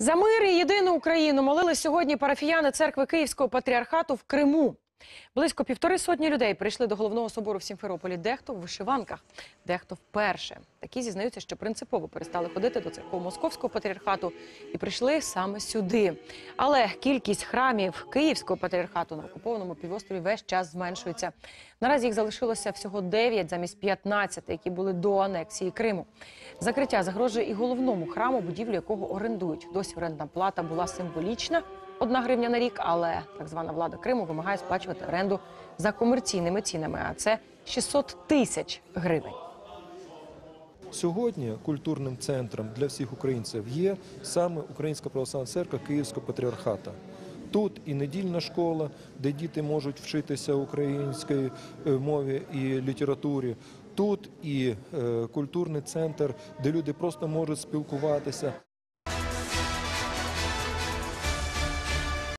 За мир і єдину Україну молили сьогодні парафіяни церкви Київського патріархату в Криму. Близько півтори сотні людей прийшли до головного собору в Сімферополі. Дехто в вишиванках, дехто вперше. Такі зізнаються, що принципово перестали ходити до церков Московського патріархату і прийшли саме сюди. Але кількість храмів Київського патріархату на окупованому півострові весь час зменшується. Наразі їх залишилося всього 9 замість 15, які були до анексії Криму. Закриття загрожує і головному храму, будівлю якого орендують. Досі орендна плата була символічна. Одна гривня на рік, але так звана влада Криму вимагає сплачувати оренду за комерційними цінами, а це 600 тисяч гривень. Сьогодні культурним центром для всіх українців є саме Українська православна церква Київського патріархата. Тут і недільна школа, де діти можуть вчитися українській е, мові і літературі. Тут і е, культурний центр, де люди просто можуть спілкуватися.